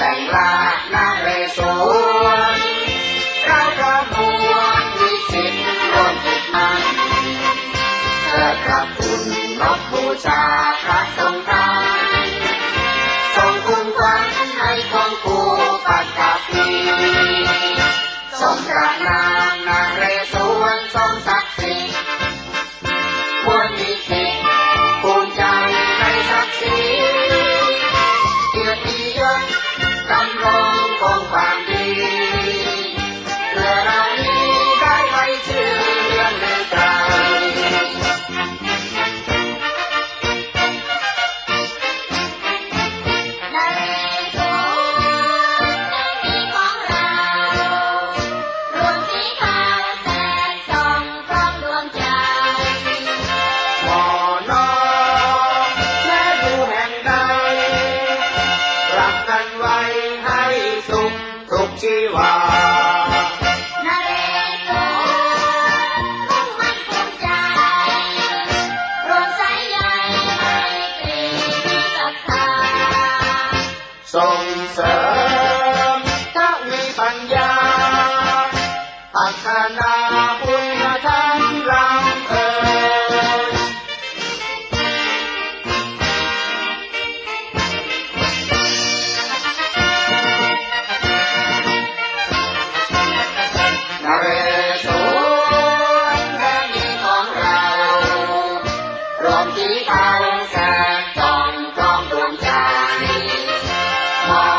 ลานาเรศวรเราประมวลมีสิทธิ์ร่วมจิตมันเกิดกับคุณนบบูชาพระทรงทานทรงคุณควัญให้ของผู้ปัตตาภีทรงพระนา ชื่อว่านเรโต้องมันคงใจรวมสายใยไม่เงที่ศรัทส่งเสริมต้อมีปัญญา พัฒนาคุณ สีเทาแสงจ้องกล้องดวงใจมอง